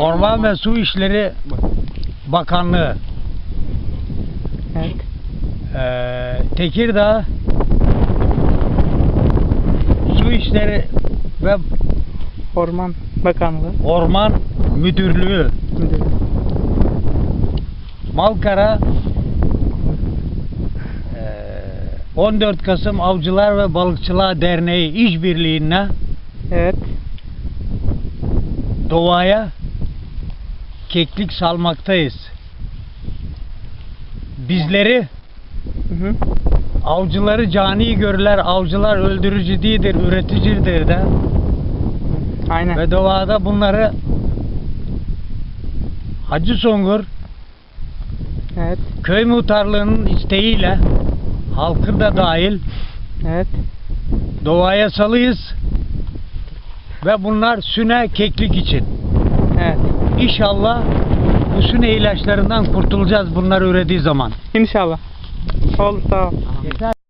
Orman ve Su İşleri Bakanlığı, Evet. eee, Tekirdağ Su İşleri ve Orman Bakanlığı Orman Müdürlüğü, Müdürü. Malkara eee, 14 Kasım Avcılar ve Balıkçılar Derneği işbirliğine Evet. doğaya keklik salmaktayız. Bizleri Hı hı. avcıları cani görürler. Avcılar öldürücü değildir, üreticidir de. Aynen. Ve doğada bunları Hacı Songur Evet. köy muhtarlığının isteğiyle halkı da dahil Evet. doğaya salıyız. Ve bunlar süne keklik için. Evet. İnşallah süne ilaçlarından kurtulacağız bunlar ürediği zaman. İnşallah. Oldu. Yeter.